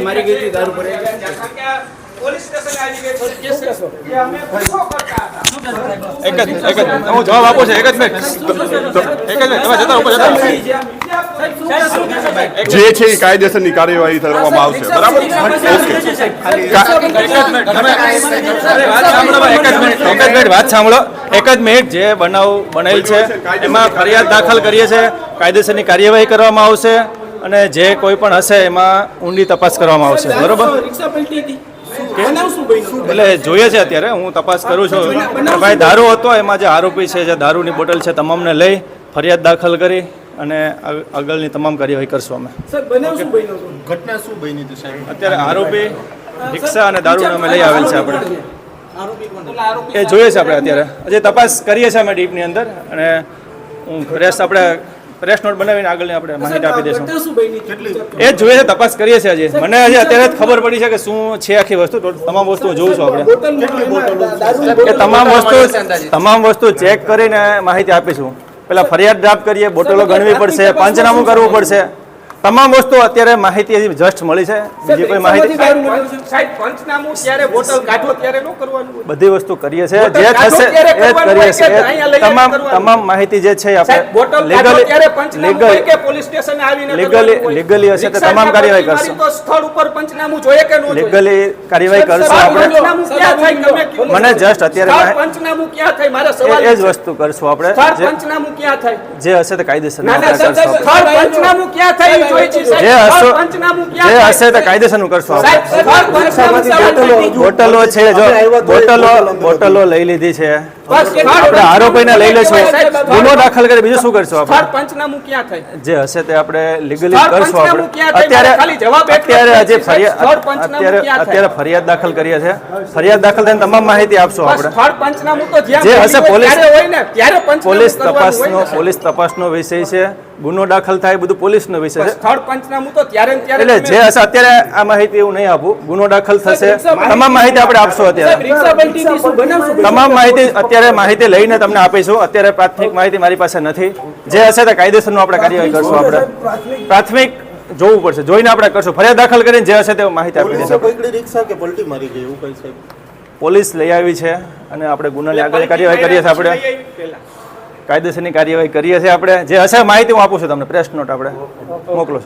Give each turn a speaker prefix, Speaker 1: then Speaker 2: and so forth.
Speaker 1: મારી ગઈ હતી દારૂ ભરાઈ ગઈ.
Speaker 2: કારણ કે પોલીસ સ્ટેશને આવી ગઈ છે કે અમે ગુસ્સો કરતા હતા
Speaker 3: એક જ એક જ હું જવાબ આપું છું એક જ મિનિટ એક જ મિનિટ તમે જતા ઉપર જતા
Speaker 4: જે છે એ કાયદેસરની કાર્યવાહી કરવામાં આવશે બરાબર ઓકે
Speaker 3: વાત સાંભળો એક જ મિનિટ એક જ મિનિટ વાત સાંભળો એક જ મિનિટ જે બનાવ બનેલ છે એમાં ફરિયાદ દાખલ કરીએ છીએ કાયદેસરની કાર્યવાહી કરવામાં આવશે અને જે કોઈ પણ હશે એમાં ઊંડી તપાસ કરવામાં આવશે. બરોબર? એટલે જોઈએ છે અત્યારે હું તપાસ કરું છું. અને ભાઈ દારૂ હતો એમાં જે આરોપી છે જે દારૂની બોટલ છે તમામને લઈ ફરિયાદ દાખલ કરી અને આગળની તમામ કાર્યવાહી કરશું અમે?
Speaker 4: ઘટના શું બની સાહેબ?
Speaker 3: અત્યારે આરોપી રિક્ષા અને દારૂને અમે લઈ આવેલ છે આપણે. એ જોઈએ છે આપણે અત્યારે. હજી તપાસ કરીએ છીએ અમે ડીપની અંદર અને હું રેસ્ટ આપણે પ્રેસ નોટ બનાવીને આગળ આપણે માહિતી આપી દઈશું? એ જ જોઈએ છે તપાસ કરીએ છીએ હજી મને હજી અત્યારે જ ખબર પડી છે કે શું છે આખી વસ્તુ. તમામ વસ્તુ જોઉં છું આપણે. એ તમામ વસ્તુ તમામ વસ્તુ ચેક કરીને માહિતી આપીશું. પેલા ફરિયાદ ડ્રાફ્ટ કરીએ બોટલો ગણવી પડશે પંચનામું કરવું પડશે. તમામ વસ્તુ અત્યારે માહિતી જસ્ટ મળી છે. બીજી કોઈ માહિતી
Speaker 1: દારૂ મળ્યો છે.
Speaker 2: સાહેબ પંચનામું ત્યારે બોટલ કાઢો ત્યારે ન કરવાનું
Speaker 3: બધી વસ્તુ કરીએ છે જે થશે એ જ કરીએ છીએ. તમામ તમામ માહિતી જે છે આપણે લીગલી
Speaker 2: પંચનામું કે પોલીસ સ્ટેશને આવીને
Speaker 3: Legally-
Speaker 2: કરવાનું
Speaker 3: હશે તો તમામ કાર્યવાહી કરશું.
Speaker 2: તો સ્થળ ઉપર પંચનામું જોઈએ કે ન
Speaker 3: લીગલી કાર્યવાહી કરશું આપણે.
Speaker 2: પંચનામું ક્યાં થાય? તમે કહો.
Speaker 3: મને જસ્ટ અત્યારે
Speaker 2: પંચનામું ક્યાં થાય? મારા
Speaker 3: એ
Speaker 2: સવાલ
Speaker 3: એ જ વસ્તુ કરશું આપણે. જે
Speaker 2: પંચનામું ક્યાં થાય?
Speaker 3: જે હશે તે કાયદેસર.
Speaker 2: સ્થળ પંચનામું ક્યાં થાય? છે.
Speaker 3: જે હશે જે? હશે તો કાયદેસરનું કરશું આપણે. બોટલો છે જો બોટલો બોટલો લઈ લીધી છે આપણે આરોપીને લઈ લેશું. ગુનો દાખલ કરી બીજું શું કરશું આપણે?
Speaker 2: પંચનામું ક્યાં થાય
Speaker 3: જે હશે તે આપણે લીગલી કરશું અત્યારે અત્યારે ફરિયાદ અત્યારે અત્યારે ફરિયાદ દાખલ કરીએ છે. ફરિયાદ દાખલ થઈને તમામ માહિતી આપશો આપણે.
Speaker 2: પંચનામું તો
Speaker 3: જે હશે પોલીસ-
Speaker 2: હોય ને ત્યારે
Speaker 3: પોલીસ તપાસનો પોલીસ તપાસનો વિષય છે. ગુનો દાખલ થાય બધું પોલીસનો વિષય છે.
Speaker 2: સ્થળ પંચનામું તો ત્યારે ત્યારે
Speaker 3: એટલે જે હશે અત્યારે આ માહિતી હું નહીં આપું. ગુનો દાખલ થશે. તમામ માહિતી આપણે આપશું અત્યારે? તમામ માહિતી અત્યારે માહિતી લઈને તમને આપીશું. અત્યારે પ્રાથમિક માહિતી મારી પાસે નથી. જે હશે તે કાયદેસરનું આપણે કાર્યવાહી કરશું આપણે. પ્રાથમિક? જોવું પડશે. જોઈને આપણે કરશું. ફરિયાદ દાખલ કરીને જે હશે તે માહિતી આપી દઈશું
Speaker 4: રિક્ષા કે પલટી મારી ગઈ એવું કઈ સાહેબ
Speaker 3: પોલીસ લઈ આવી છે અને આપણે ગુનાની આગળ કાર્યવાહી કરીએ છીએ આપણે. કાયદેસરની કાર્યવાહી કરીએ છીએ આપણે. જે હશે માહિતી હું આપું છું તમને. પ્રેસ નોટ આપણે મોકલો છું.